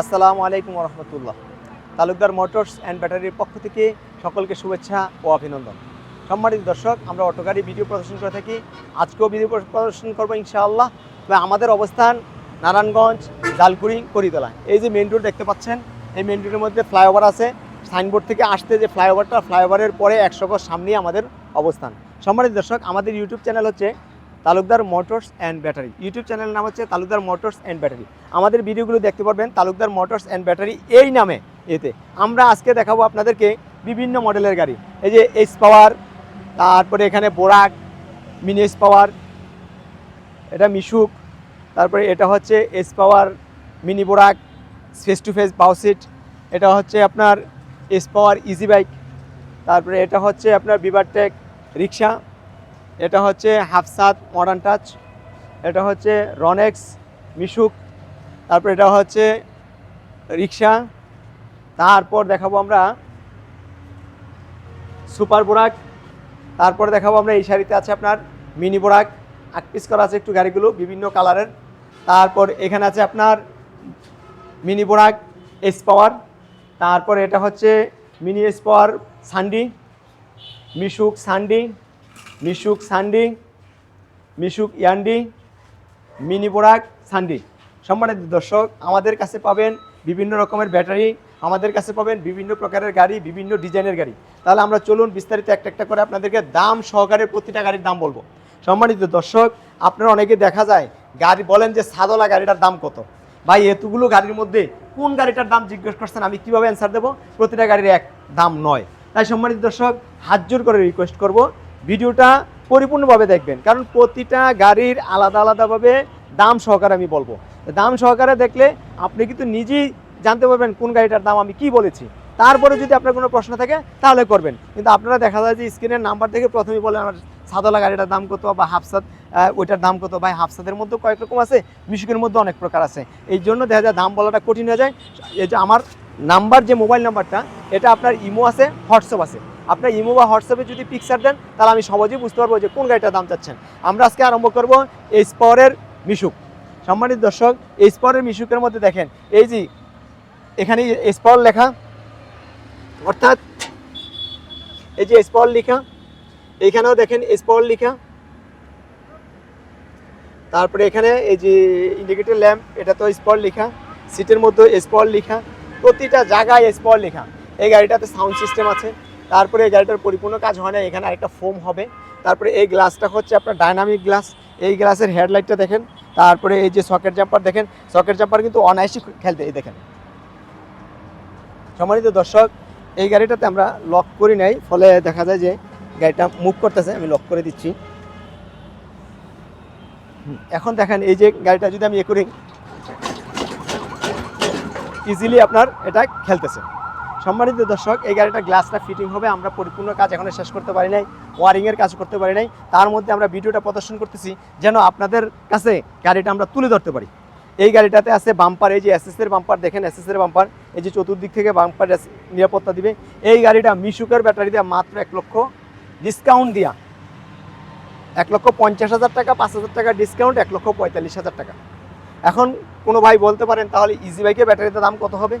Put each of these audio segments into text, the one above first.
আসসালামু আলাইকুম রহমতুল্লাহ Talukdar motors and ব্যাটারির পক্ষ থেকে সকলকে শুভেচ্ছা ও অভিনন্দন। সম্মানিত দর্শক, আমরা অটো গাড়ি ভিডিও প্রদর্শন করে থাকি। আজকেও ভিডিও প্রদর্শন করব ইনশাআল্লাহ। তবে আমাদের অবস্থান নারায়ণগঞ্জ, জালকুড়ি, করিতলা। এই যে মেন রোড দেখতে পাচ্ছেন, এই মেন রোডের মধ্যে ফ্লাইওভার আছে। সাইনবোর্ড থেকে আসতে যে ফ্লাইওভারটা, ফ্লাইওভারের পরে একশো গজ সামনেই আমাদের অবস্থান। সম্মানিত দর্শক, আমাদের ইউটিউব চ্যানেল হচ্ছে Talukdar motors and battery. YouTube চ্যানেলের নাম হচ্ছে তালুকদার মোটরস অ্যান্ড ব্যাটারি। আমাদের ভিডিওগুলো দেখতে পারবেন তালুকদার মোটরস অ্যান্ড ব্যাটারি এই নামে এতে। আমরা আজকে দেখাবো আপনাদেরকে বিভিন্ন মডেলের গাড়ি। এই যে এইচ পাওয়ার তারপরে এখানে বোরাক মিনি এস পাওয়ার এটা মিশুক তারপরে এটা হচ্ছে S power mini Borak face to face বাউসিট এটা হচ্ছে আপনার এস পাওয়ার ইজি বাইক তারপরে এটা হচ্ছে আপনার বিভারটেক রিক্সা এটা হচ্ছে হাফসাত মডার্ন টাচ এটা হচ্ছে রনেক্স, মিশুক, তারপর এটা হচ্ছে রিক্সা তারপর দেখাবো আমরা সুপার বোরাক, তারপর দেখাবো আমরা এই শাড়িতে আছে আপনার মিনি বোরাক আট পিস করা আছে একটু গাড়িগুলো, বিভিন্ন কালারের, তারপর এখানে আছে আপনার মিনি বোরাক এস পাওয়ার তারপর এটা হচ্ছে মিনি এস পাওয়ার সান্ডি মিশুক সান্ডি মিশুক সান্ডি, মিশুক ইয়ান্ডি, মিনি বোরাক সান্ডি। সম্মানিত দর্শক, আমাদের কাছে পাবেন বিভিন্ন রকমের ব্যাটারি, আমাদের কাছে পাবেন বিভিন্ন প্রকারের গাড়ি, বিভিন্ন ডিজাইনের গাড়ি। তাহলে আমরা চলুন বিস্তারিত একটা একটা করে আপনাদেরকে দাম সহকারে প্রতিটা গাড়ির দাম বলব। সম্মানিত দর্শক, আপনারা অনেকে দেখা যায়, গাড়ি বলেন যে সাদলা গাড়িটার দাম কত? ভাই, এতগুলো গাড়ির মধ্যে কোন গাড়িটার দাম জিজ্ঞেস করছেন, আমি কীভাবে অ্যান্সার দেবো? প্রতিটা গাড়ির এক দাম নয়। তাই সম্মানিত দর্শক, হাত জোর করে রিকোয়েস্ট করব ভিডিওটা পরিপূর্ণভাবে দেখবেন। কারণ প্রতিটা গাড়ির আলাদা আলাদাভাবে দাম সহকারে আমি বলব। দাম সহকারে দেখলে আপনি কিন্তু নিজেই জানতে পারবেন কোন গাড়িটার দাম আমি কি বলেছি। তারপরে যদি আপনার কোনো প্রশ্ন থাকে, তাহলে করবেন। কিন্তু আপনারা দেখা যায় যে স্ক্রিনের নাম্বার থেকে প্রথমেই বলেন, আমার সাদলা গাড়িটার দাম কত বা হাফসাদ ওইটার দাম কত? ভাই, হাফসাদের মধ্যে কয়েক রকম আছে, মিশুকের মধ্যে অনেক প্রকার আছে। এই জন্য দেখা যায় দাম বলাটা কঠিন হয়ে যায়। এই যে আমার নাম্বার যে মোবাইল নাম্বারটা এটা আপনার ইমো আছে, হোয়াটসঅ্যাপ আছে। আপনার ইমো বা হোয়াটসঅ্যাপে যদি পিকচার দেন, তাহলে আমি সহজেই বুঝতে পারব যে কোন গাড়িটার দাম চাচ্ছেন। আমরা আজকে আরম্ভ করব এই স্পরের মিশুক সম্মানিত দর্শক এই স্পরের মিশুকের মধ্যে দেখেন, এই যে এখানে স্পর লেখা, অর্থাৎ এই যে স্পর লেখা এইখানেও দেখেন স্পর লেখা। তারপরে এখানে এই যে ইন্ডিকেটর ল্যাম্প এটা তো স্পর লেখা। সিটের মধ্যে স্পর লেখা। প্রতিটা জায়গায় স্পর লেখা। এই গাড়িটাতে সাউন্ড সিস্টেম আছে। তারপরে এই গাড়িটার পরিপূর্ণ কাজ হয় না, এখানে আরেকটা ফোম হবে। তারপরে এই গ্লাসটা হচ্ছে আপনার ডাইনামিক গ্লাস এই গ্লাসের হেডলাইটটা দেখেন, তারপরে এই যে সকেট জাম্পার দেখেন সকেট জাম্পার কিন্তু অনায়াসই খেলতে, এই দেখেন। সম্মানিত দর্শক, এই গাড়িটাতে আমরা লক করি নাই, ফলে দেখা যায় যে গাড়িটা মুভ করতেছে, আমি লক করে দিচ্ছি। এখন দেখেন এই যে গাড়িটা যদি আমি এ করি ইজিলি আপনার এটা খেলতেছে। সম্মানিত দর্শক, এই গাড়িটা গ্লাসটা ফিটিং হবে, আমরা পরিপূর্ণ কাজ এখনও শেষ করতে পারি নাই ওয়ারিংয়ের কাজ করতে পারি নাই। তার মধ্যে আমরা ভিডিওটা প্রদর্শন করতেছি, যেন আপনাদের কাছে গাড়িটা আমরা তুলে ধরতে পারি। এই গাড়িটাতে আছে বাম্পার এই যে এসএসের বাম্পার দেখেন এসএসের বাম্পার এই যে চতুর্দিক থেকে বাম্পার নিরাপত্তা দিবে। এই গাড়িটা মিশুকের ব্যাটারি দিয়ে মাত্র এক লক্ষ ডিসকাউন্ট দেওয়া এক লক্ষ পঞ্চাশ হাজার টাকা, পাঁচ হাজার টাকা ডিসকাউন্ট এক লক্ষ পঁয়তাল্লিশ হাজার টাকা। এখন কোনো ভাই বলতে পারেন, তাহলে ইজি বাইকের ব্যাটারিতে দাম কত হবে?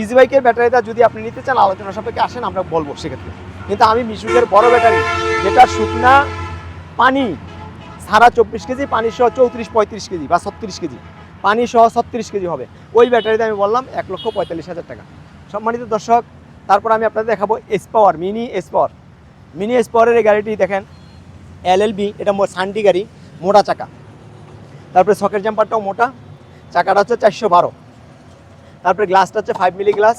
ইজি বাইকের ব্যাটারিটা যদি আপনি নিতে চান, আলোচনা সাপেক্ষে আসেন, আমরা বলব সেক্ষেত্রে। কিন্তু আমি মিশুকের বড় ব্যাটারি যেটা শুকনা পানি, সারা চব্বিশ কেজি, পানি সহ চৌত্রিশ, পঁয়ত্রিশ কেজি বা ছত্রিশ কেজি, পানি সহ ছত্রিশ কেজি হবে। ওই ব্যাটারিতে আমি বললাম এক লক্ষ পঁয়তাল্লিশ হাজার টাকা। সম্মানিত দর্শক, তারপর আমি আপনাদের দেখাবো S power mini S power mini S পাওয়ারের এই গাড়িটি দেখেন এলএলবি এটা সানডি গাড়ি, মোটা চাকা। তারপরে সকেট জাম্পারটাও মোটা, চাকাটা হচ্ছে চারশো বারো। তারপরে গ্লাসটা হচ্ছে ফাইভ মিলি গ্লাস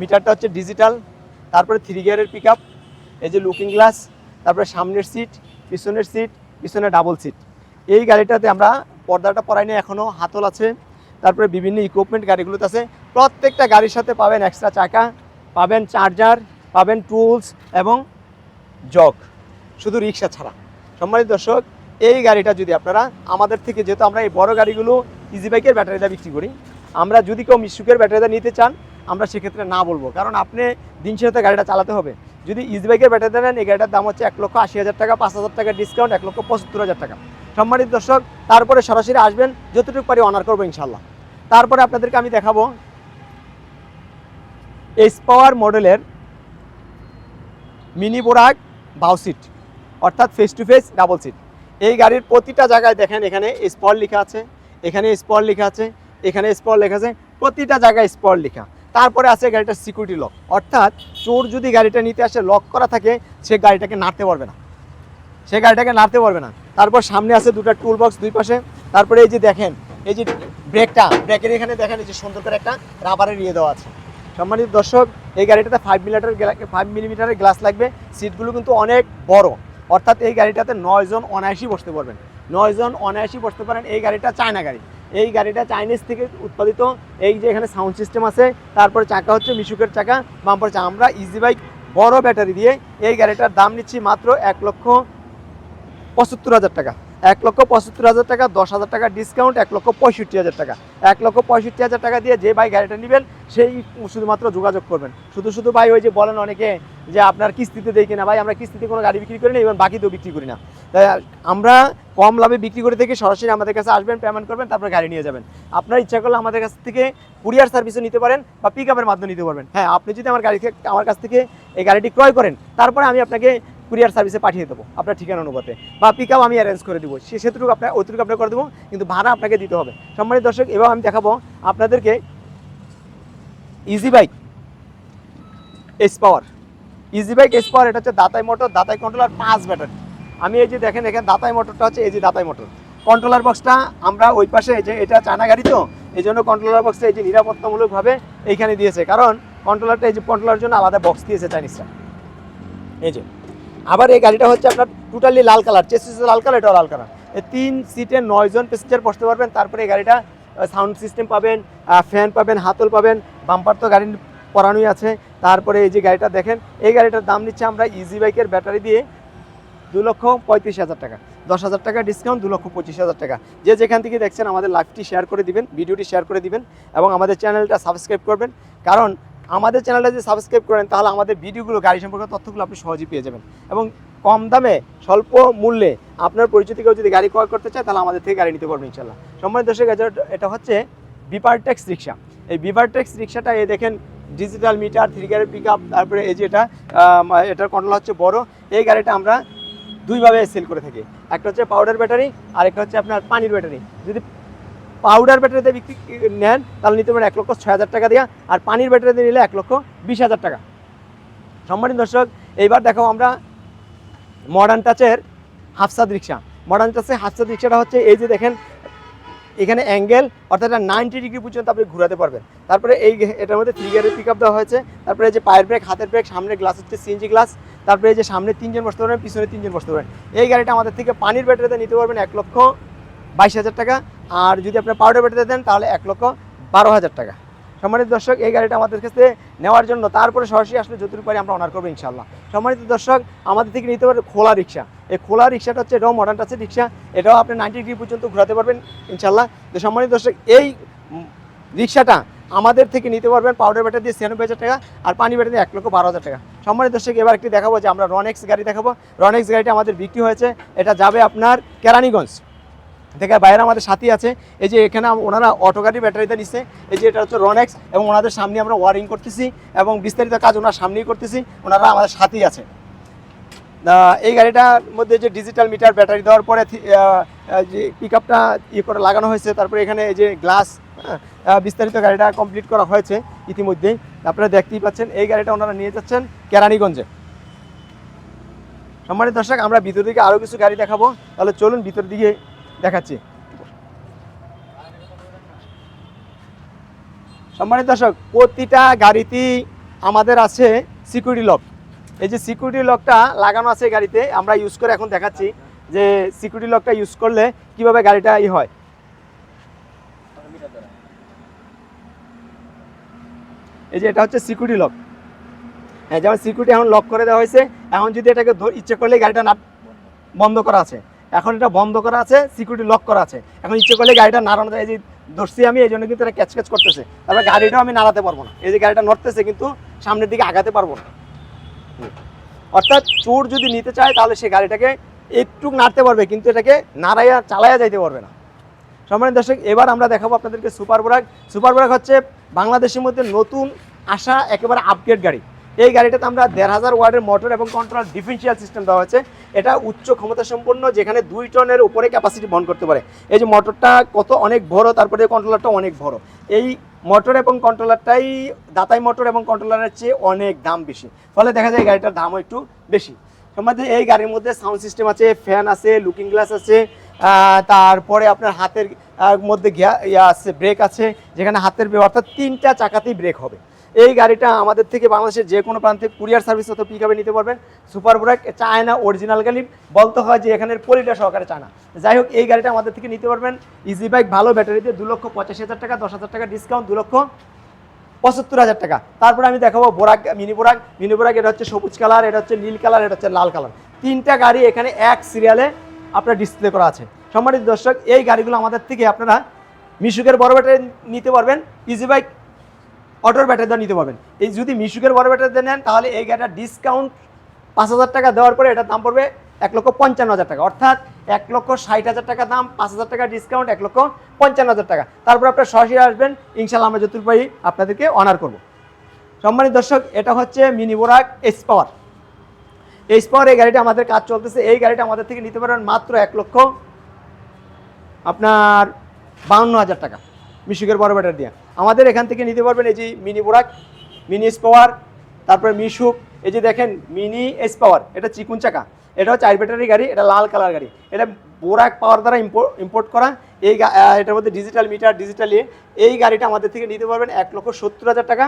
মিটারটা হচ্ছে ডিজিটাল তারপরে থ্রি গিয়ারের পিক আপ এই যে লুকিং গ্লাস তারপরে সামনের সিট পিছনের সিট পিছনে ডাবল সিট এই গাড়িটাতে আমরা পর্দাটা পরাই নিয়ে এখনও হাতল আছে। তারপরে বিভিন্ন ইকুইপমেন্ট গাড়িগুলোতে আছে। প্রত্যেকটা গাড়ির সাথে পাবেন এক্সট্রা চাকা, পাবেন চার্জার পাবেন টুলস এবং জগ শুধু রিক্সা ছাড়া। সম্মানিত দর্শক, এই গাড়িটা যদি আপনারা আমাদের থেকে যেহেতু আমরা এই বড় গাড়িগুলো ইজি বাইকের ব্যাটারিটা বিক্রি করি আমরা যদি কেউ মিশুকের ব্যাটারিটা নিতে চান, আমরা সেক্ষেত্রে না বলব। কারণ আপনি দিন শেষে গাড়িটা চালাতে হবে। যদি ইজি বাইকের ব্যাটারিটা নেন, এই গাড়িটার দাম হচ্ছে এক লক্ষ আশি হাজার টাকা, পাঁচ হাজার টাকা ডিসকাউন্ট এক লক্ষ পঁচাত্তর হাজার টাকা। সম্মানিত দর্শক, তারপরে সরাসরি আসবেন, যতটুকু পারি অনার করব ইনশাল্লাহ তারপরে আপনাদেরকে আমি দেখাবো এস পাওয়ার মডেলের মিনি বোরাক বাউ সিট অর্থাৎ face to face double seat এই গাড়ির প্রতিটা জায়গায় দেখেন, এখানে স্পট লেখা আছে, এখানে স্পট লেখা আছে এখানে স্পট লেখা আছে, প্রতিটা জায়গায় স্পট লেখা। তারপরে আছে গাড়িটার সিকিউরিটি লক অর্থাৎ চোর যদি গাড়িটা নিতে আসে লক করা থাকে, সে গাড়িটাকে নাড়তে পারবে না। সে গাড়িটাকে নাড়তে পারবে না। তারপর সামনে আছে দুটো টুল বক্স দুই পাশে। তারপরে এই যে দেখেন, এই যে ব্রেকটা ব্রেকের এখানে দেখেন, এই যে সুন্দর করে একটা রাবারের ইয়ে দেওয়া আছে। সম্মানিত দর্শক, এই গাড়িটাতে ফাইভ মিলিটার ফাইভ মিলিমিটারের গ্লাস লাগবে। সিটগুলো কিন্তু অনেক বড়। অর্থাৎ এই গাড়িটাতে নয় জন অনায়াসি বসতে পারবেন। নয় জন অনায়াসি বসতে পারেন এই গাড়িটা চায়না গাড়ি। এই গাড়িটা চাইনিজ থেকে উৎপাদিত। এই যে এখানে সাউন্ড সিস্টেম আছে, তারপরে চাকা হচ্ছে মিশুকের চাকা বাম্পার চাকা। আমরা ইজি বাইক বড় ব্যাটারি দিয়ে এই গাড়িটার দাম নিচ্ছি মাত্র এক লক্ষ পঁচাত্তর হাজার টাকা। এক লক্ষ পঁচাত্তর হাজার টাকা, দশ হাজার টাকা ডিসকাউন্ট এক লক্ষ পঁয়ষট্টি হাজার টাকা। এক লক্ষ পঁয়ষট্টি হাজার টাকা দিয়ে যে ভাই গাড়িটা নেবেন, সেই শুধুমাত্র যোগাযোগ করবেন। শুধু শুধু ভাই ওই যে বলেন অনেকে যে আপনার কিস্তিতে দেই কিনা, ভাই আমরা কিস্তিতে কোনো গাড়ি বিক্রি করি না এবং বাকিতেও বিক্রি করি না। তাই আমরা কম লাভে বিক্রি করে থেকে সরাসরি আমাদের কাছে আসবেন পেমেন্ট করবেন, তারপর গাড়ি নিয়ে যাবেন। আপনার ইচ্ছা করলে আমাদের কাছ থেকে কুরিয়ার সার্ভিসও নিতে পারেন বা পিক আপের মাধ্যমে নিতে পারবেন। হ্যাঁ আপনি যদি আমার গাড়ি আমার কাছ থেকে এই গাড়িটি ক্রয় করেন, তারপরে আমি আপনাকে কুরিয়ার সার্ভিসে পাঠিয়ে দেবো আপনার ঠিকানা অনুপাতে। বা পিক আমি অ্যারেঞ্জ করে দেবো। সে সেতুটুকু আপনার অতটুকু আপনার করে দেবো, কিন্তু ভাড়া আপনাকে দিতে হবে। সম্মানিত দর্শক, এবার আমি দেখাবো আপনাদেরকে easy bike S power easy bike S power এটা হচ্ছে দাতাই মোটর দাতাই কন্ট্রোলার পাঁচ ব্যাটারি আমি এই যে দেখেন এখানে দাতাই মোটরটা হচ্ছে এই যে দাতাই মোটর কন্ট্রোলার বক্সটা আমরা ওই পাশে যে, এটা চানা গাড়ি তো, এই জন্য কন্ট্রোলার বক্সটা এই যে নিরাপত্তামূলকভাবে এইখানে দিয়েছে। কারণ কন্ট্রোলারটা এই যে কন্ট্রোলার জন্য আলাদা বক্স দিয়েছে চাইনিজরা এই যে আবার এই গাড়িটা হচ্ছে আপনার টোটালি লাল কালার চেসিস লাল কালার এটাও লাল কালার তিন সিটে নয়জন প্যাসেঞ্জার বসতে পারবেন, তারপরে এই গাড়িটা সাউন্ড সিস্টেম পাবেন ফ্যান পাবেন, হাতল পাবেন বাম্পার তো গাড়ি পরানোই আছে। তারপরে এই যে গাড়িটা দেখেন, এই গাড়িটার দাম নিচ্ছে আমরা ইজি বাইকের ব্যাটারি দিয়ে দু লক্ষ পঁয়ত্রিশ হাজার টাকা। দশ হাজার টাকা ডিসকাউন্ট দু লক্ষ পঁচিশ হাজার টাকা। যে যেখান থেকে দেখছেন আমাদের লাইভটি শেয়ার করে দিবেন ভিডিওটি শেয়ার করে দিবেন, এবং আমাদের চ্যানেলটা সাবস্ক্রাইব করবেন। কারণ আমাদের চ্যানেলটা যদি সাবস্ক্রাইব করেন, তাহলে আমাদের ভিডিওগুলো, গাড়ি সম্পর্কে তথ্যগুলো আপনি সহজেই পেয়ে যাবেন। এবং কম দামে, স্বল্প মূল্যে আপনার পরিচিত কেউ যদি গাড়ি ক্রয় করতে চায়, তাহলে আমাদের থেকে গাড়ি নিতে পারবেন ইনশাল্লাহ সম্মানিত দর্শক, এটা হচ্ছে বিপারটেক্স রিক্সা এই বিপারটেক্স রিক্সাটা এই দেখেন ডিজিটাল মিটার থ্রি গাড়ির পিক আপ তারপরে এই যে এটা এটার কন্ট্রোল হচ্ছে বড়। এই গাড়িটা আমরা দুইভাবে সেল করে থাকি। একটা হচ্ছে পাউডার ব্যাটারি আর একটা হচ্ছে আপনার পানির ব্যাটারি যদি পাউডার ব্যাটারিতে বিক্রি নেন, তাহলে নিতে পারেন এক লক্ষ ছয় হাজার টাকা দিয়া, আর পানির ব্যাটারিতে নিলে এক লক্ষ বিশ হাজার টাকা। সম্মানিত দর্শক, এইবার দেখো আমরা মডার্ন টাচের হাফসাদ রিক্সা মডার্ন টাচের হাফসাদ রিক্সাটা হচ্ছে এই যে দেখেন, এখানে অ্যাঙ্গেল অর্থাৎ নাইনটি ডিগ্রি পর্যন্ত আপনি ঘোরাতে পারবেন। তারপরে এই এটার মধ্যে থ্রি গিয়ারের পিক দেওয়া হয়েছে। তারপরে যে পায়ের ব্রেক হাতের ব্রেক সামনের গ্লাস হচ্ছে সিএনজি গ্লাস তারপরে যে সামনে তিনজন বসতে পারবেন, পিছনে তিনজন বসতে পারবেন। এই গাড়িটা আমাদের থেকে পানির ব্যাটারিতে নিতে পারবেন এক লক্ষ বাইশ হাজার টাকা। আর যদি আপনার পাউডার ব্যাটারিতে দেন, তাহলে এক লক্ষ বারো হাজার টাকা। সম্মানিত দর্শক, এই গাড়িটা আমাদের কাছে নেওয়ার জন্য, তারপরে সরাসরি আসলে যতটুকু পারি আমরা অনার করব ইনশাল্লাহ সম্মানিত দর্শক, আমাদের থেকে নিতে পারে খোলা রিক্সা। এই খোলা রিক্সাটা হচ্ছে এটাও মডার্ন টাচের রিক্সা। এটাও আপনি নাইনটি ডিগ্রি পর্যন্ত ঘোরাতে পারবেন ইনশাল্লাহ তো সম্মানিত দর্শক, এই রিক্সাটা আমাদের থেকে নিতে পারবেন পাউডার ব্যাটার দিয়ে ছিয়ানব্বই হাজার টাকা, আর পানি ব্যাটার দিয়ে এক লক্ষ বারো হাজার টাকা। সম্মানিত দর্শক, এবার একটি দেখাবো যে আমরা রনেক্স গাড়ি দেখাবো। রনেক্স গাড়িটা আমাদের বিক্রি হয়েছে। এটা যাবে আপনার কেরানীগঞ্জ। থেকে বাইরে আমাদের সাথী আছে। এই যে এখানে ওনারা অটো গাড়ি ব্যাটারিতে নিচ্ছে এই যে এটা হচ্ছে রনেক্স এবং ওনাদের সামনে আমরা ওয়ারিং করতেছি এবং বিস্তারিত কাজ ওনার সামনেই করতেছি। ওনারা আমাদের সাথী আছে। এই গাড়িটার মধ্যে যে ডিজিটাল মিটার ব্যাটারি দেওয়ার পরে যে পিক আপটা ইয়ে করে লাগানো হয়েছে, তারপরে এখানে এই যে গ্লাস বিস্তারিত গাড়িটা কমপ্লিট করা হয়েছে ইতিমধ্যেই। আপনারা দেখতেই পাচ্ছেন, এই গাড়িটা ওনারা নিয়ে যাচ্ছেন কেরানীগঞ্জে। সম্মানিত দর্শক, আমরা ভিতর দিকে আরও কিছু গাড়ি দেখাবো। তাহলে চলুন ভিতর দিকে দেখাচ্ছি। সম্মানিত দর্শক, প্রতিটা গাড়িতেই আমাদের আছে সিকিউরিটি লক এই যে সিকিউরিটি লকটা লাগানো আছে গাড়িতে, আমরা ইউজ করে এখন দেখাচ্ছি যে সিকিউরিটি লকটা ইউজ করলে কীভাবে গাড়িটা ই হয়। এই যে এটা হচ্ছে সিকিউরিটি লক হ্যাঁ যেমন সিকিউরিটি এখন লক করে দেওয়া হয়েছে, এখন যদি এটাকে ইচ্ছে করলে গাড়িটা না বন্ধ করা আছে। এখন এটা বন্ধ করা আছে সিকিউরিটি লক করা আছে। এখন ইচ্ছে করলে গাড়িটা নাড়ানো যায়। এই যে ধরছি আমি, এই জন্য কিন্তু এটা ক্যাচ ক্যাচ করতেছে। তারপরে গাড়িটাও আমি নাড়াতে পারব না। এই যে গাড়িটা নড়তেছে কিন্তু সামনের দিকে আগাতে পারব না। অর্থাৎ চোর যদি নিতে চায়, তাহলে সে গাড়িটাকে একটু নাড়তে পারবে, কিন্তু এটাকে নাড়াইয়া চালাইয়া যাইতে পারবে না। সম্মানিত দর্শক, এবার আমরা দেখাবো আপনাদেরকে সুপার বোরাক সুপার বোরাক হচ্ছে বাংলাদেশের মধ্যে নতুন আসা একেবারে আপগ্রেড গাড়ি। এই গাড়িটাতে আমরা দেড় হাজার ওয়ার্ডের মোটর এবং কন্ট্রোল ডিফেন্সিয়াল সিস্টেম দেওয়া হয়েছে। এটা উচ্চ ক্ষমতা সম্পন্ন, যেখানে দুই টনের উপরে ক্যাপাসিটি বহন করতে পারে। এই যে মোটরটা কত অনেক বড়, তারপরে কন্ট্রোলারটা অনেক বড়। এই মোটর এবং কন্ট্রোলারটাই দাতাই মোটর এবং কন্ট্রোলারের চেয়ে অনেক দাম বেশি। ফলে দেখা যায় গাড়িটার দামও একটু বেশি। সম্বন্ধে এই গাড়ির মধ্যে সাউন্ড সিস্টেম আছে ফ্যান আছে লুকিং গ্লাস আছে তারপরে আপনার হাতের মধ্যে ইয়া আছে ব্রেক আছে, যেখানে হাতের অর্থাৎ তিনটা চাকাতেই ব্রেক হবে। এই গাড়িটা আমাদের থেকে বাংলাদেশের যে কোনো প্রান্তে কুরিয়ার সার্ভিস অথবা পিক আপে নিতে পারবেন। সুপার ব্রেক চায় না অরিজিনাল গাড়ি, বলতে হয় যে এখানের পলিটা সহকারে চায় না যাই হোক, এই গাড়িটা আমাদের থেকে নিতে পারবেন। ইজি বাইক ভালো ব্যাটারিতে দু লক্ষ পঁচাশি হাজার টাকা, দশ হাজার টাকা ডিসকাউন্ট দু লক্ষ পঁচাত্তর হাজার টাকা। তারপরে আমি দেখাবো বোরাক মিনি বোরাক। মিনি বোরাক, এটা হচ্ছে সবুজ কালার এটা হচ্ছে নীল কালার এটা হচ্ছে লাল কালার তিনটা গাড়ি এখানে এক সিরিয়ালে আপনার ডিসপ্লে করা আছে। সম্মানিত দর্শক, এই গাড়িগুলো আমাদের থেকে আপনারা মিশুকের বড় ব্যাটারি নিতে পারবেন। ইজি বাইক অটোর ব্যাটারি নিতে পারবেন। এই যদি মিশুকের বড় ব্যাটারি নেন তাহলে এই গাড়িটা ডিসকাউন্ট পাঁচ হাজার টাকা দেওয়ার পরে এটার দাম পড়বে এক লক্ষ পঞ্চান্ন হাজার টাকা। অর্থাৎ এক লক্ষ ষাট হাজার টাকা দাম, পাঁচ হাজার টাকা ডিসকাউন্ট এক লক্ষ পঞ্চান্ন হাজার টাকা। তারপর আপনার সরাসরি আসবেন ইনশাল্লাহ আমরা যতটুকু আপনাদেরকে অনার করব। সম্মানিত দর্শক, এটা হচ্ছে mini Borak S power S power এই গাড়িটা আমাদের কাজ চলতেছে। এই গাড়িটা আমাদের থেকে নিতে পারবেন মাত্র এক লক্ষ আপনার বাউন্ন হাজার টাকা। মিশুকের বড় ব্যাটার দিয়ে। আমাদের এখান থেকে নিতে পারবেন এই যে mini Borak mini S power তারপরে মিশুক এই যে দেখেন মিনি এস পাওয়ার এটা চিকুন চাকা। এটা হচ্ছে চার ব্যাটারি গাড়ি, এটা লাল কালার গাড়ি। এটা বোরাক পাওয়ার দ্বারা ইম্পোর্ট করা। এই এটার মধ্যে ডিজিটাল মিটার ডিজিটাল এই গাড়িটা আমাদের থেকে নিতে পারবেন এক লক্ষ সত্তর হাজার টাকা।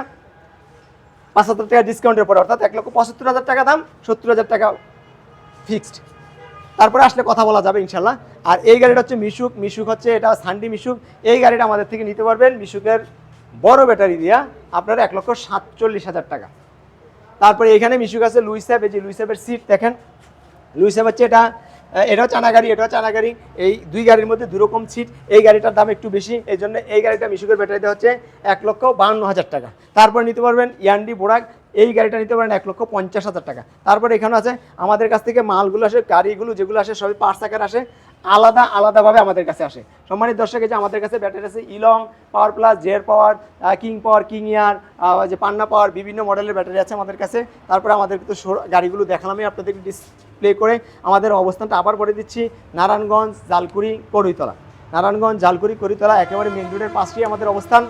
পাঁচ হাজার টাকা ডিসকাউন্টের পরে, অর্থাৎ এক লক্ষ পঁচাত্তর হাজার টাকা দাম, সত্তর হাজার টাকা ফিক্সড তারপরে আসলে কথা বলা যাবে ইনশাল্লাহ। আর এই গাড়িটা হচ্ছে মিশুক। মিশুক হচ্ছে এটা সানডি মিশুক। এই গাড়িটা আমাদের থেকে নিতে পারবেন মিশুকের বড় ব্যাটারি দিয়া আপনারা এক লক্ষ সাতচল্লিশ হাজার টাকা। তারপরে এখানে মিশুক আছে লুইস্যাপ এই যে লুইস্যাপের সিট দেখেন। লুইস্যাপ হচ্ছে এটা এটাও চানা গাড়ি, এটাও চানা গাড়ি। এই দুই গাড়ির মধ্যে দুরকম সিট এই গাড়িটার দাম একটু বেশি। এই জন্য এই গাড়িটা মিশুকের ব্যাটারিতে হচ্ছে এক লক্ষ বাহান্ন হাজার টাকা। তারপর নিতে পারবেন ইয়ান্ডি বোরাক। এই গাড়িটা নিতে পারেন এক লক্ষ পঞ্চাশ হাজার টাকা। তারপরে এখানে আছে, আমাদের কাছ থেকে মালগুলো আসে, গাড়িগুলো যেগুলো আসে, সবই পার্টস আকার আসে, আলাদা আলাদাভাবে আমাদের কাছে আসে। সম্মানিত দর্শক যে আমাদের কাছে ব্যাটারি আছে ইলং পাওয়ার প্লাস জের পাওয়ার কিং পাওয়ার কিং ইয়ার যে পান্না পাওয়ার বিভিন্ন মডেলের ব্যাটারি আছে আমাদের কাছে। তারপরে আমাদের তো গাড়িগুলো দেখালামই আপনাদের ডিসপ্লে করে আমাদের অবস্থানটা আবার বলে দিচ্ছি। নারায়ণগঞ্জ, জালকুড়ি করইতলা নারায়ণগঞ্জ, জালকুড়ি, করিতলা, একেবারে মেন রোডের পাশেই আমাদের অবস্থান।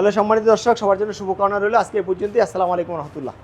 তাহলে সম্মানিত দর্শক সবার জন্য শুভকামনা রইল। আজকে পর্যন্ত আসসালামু আলাইকুম রহমতুল্লাহ।